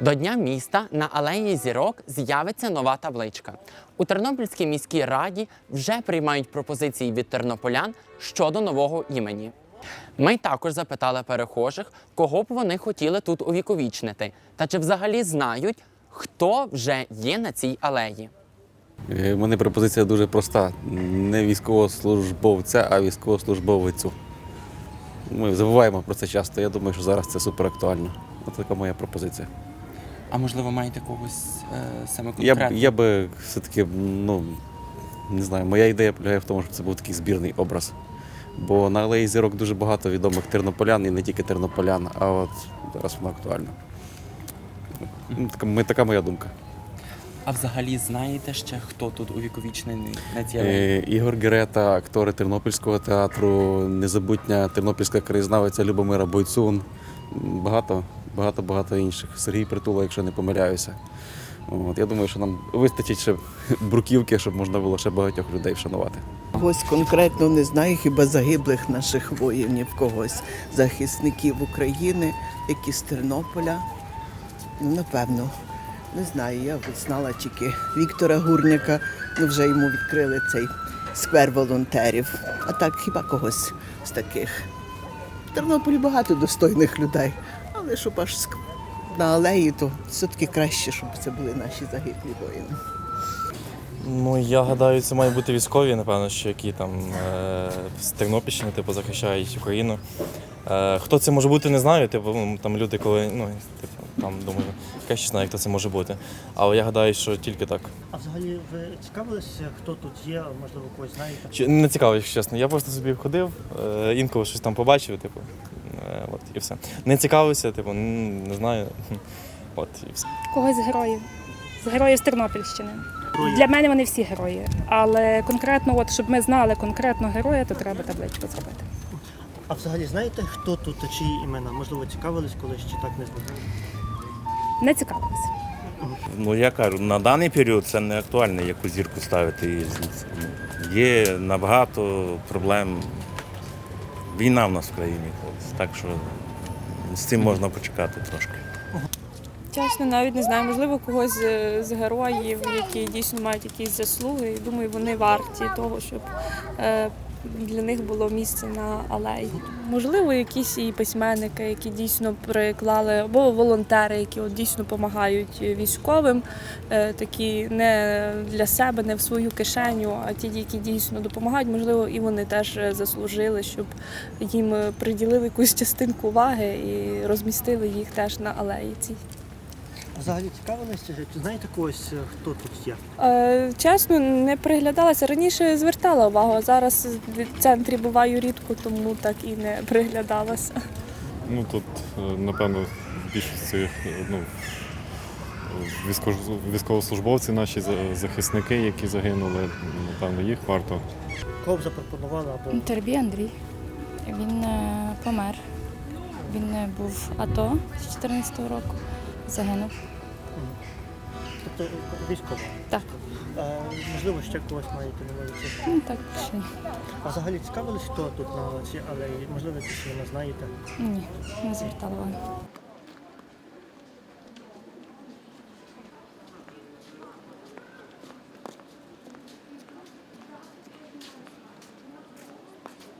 До Дня міста на алеї зірок з'явиться нова табличка. У Тернопільській міській раді вже приймають пропозиції від тернополян щодо нового імені. Ми також запитали перехожих, кого б вони хотіли тут увіковічнити, та чи взагалі знають, хто вже є на цій алеї. Е, У мене пропозиція дуже проста: не військовослужбовця, а військовослужбовицю. Ми забуваємо про це часто. Я думаю, що зараз це супер актуально. Ось така моя пропозиція. А можливо, маєте когось е, саме Я б, я би все-таки, ну не знаю, моя ідея полягає в тому, щоб це був такий збірний образ. Бо на алеї зірок дуже багато відомих тернополян і не тільки тернополян, а от зараз вона актуальна. Ну, Така, ми- така моя думка. А взагалі знаєте ще, хто тут увіковічений на цій алеї? Е, Ігор Герета, актори Тернопільського театру, незабутня тернопільська краєзнавиця Любомира Бойцун. Багато, багато інших. Сергій Притула, якщо не помиляюся. От, я думаю, що нам вистачить ще бруківки, щоб можна було ще багатьох людей вшанувати. Когось конкретно не знаю, хіба загиблих наших воїнів, когось захисників України, які з Тернополя. Ну, напевно, не знаю. Я знала тільки Віктора Гурняка, ну вже йому відкрили цей сквер волонтерів. А так хіба когось з таких. В Тернополі багато достойних людей, але щоб аж на алеї, то все-таки краще, щоб це були наші загиблі воїни. Ну, я гадаю, це мають бути військові, напевно, що які там е, з Тернопільщини, типу, захищають Україну. Е, хто це може бути, не знаю. Типу, ну, там люди, коли, ну, типу, там думаю, краще знає, хто це може бути. Але я гадаю, що тільки так. А взагалі ви цікавилися, хто тут є, можливо, когось знаєте? Чи- Не цікаво, якщо чесно. Я просто собі ходив, е, інколи щось там побачив, типу, і все. Не цікавився, типу, не знаю. От і все. когось з героїв. З героїв з Тернопільщини. Герої. Для мене вони всі герої. Але конкретно, от, щоб ми знали конкретно героя, то треба табличку зробити. А взагалі знаєте, хто тут та чиї імена? Можливо, цікавились колись чи так не знаю? Не цікавилися. Ну я кажу, на даний період це не актуально, яку зірку ставити. Є набагато проблем. Війна в нас в країні, так що з цим можна почекати трошки. Чесно, навіть не знаю, можливо, когось з, героїв, які дійсно мають якісь заслуги. Думаю, вони варті того, щоб е, для них було місце на алеї. Можливо, якісь і письменники, які дійсно приклали, або волонтери, які от дійсно допомагають військовим, е, такі не для себе, не в свою кишеню, а ті, які дійсно допомагають, можливо, і вони теж заслужили, щоб їм приділили якусь частинку уваги і розмістили їх теж на алеї цій. Взагалі цікавилися, чи знаєте когось, хто тут є? Е, Чесно, не приглядалася. Раніше звертала увагу, а зараз в центрі буваю рідко, тому так і не приглядалася. Ну тут, е, напевно, більшість це ну, військовослужбовці, наші захисники, які загинули, напевно, їх варто Кого б запропонували або Тербій Андрій. Він е, помер. Він е, був АТО з 14 року. Загинув. тобто військово? Так. Е, можливо, ще когось маєте на увазі? Ну так ще А взагалі цікавились, хто тут на цій алеї? Можливо, якісь імена знаєте? ні, не звертала увагу.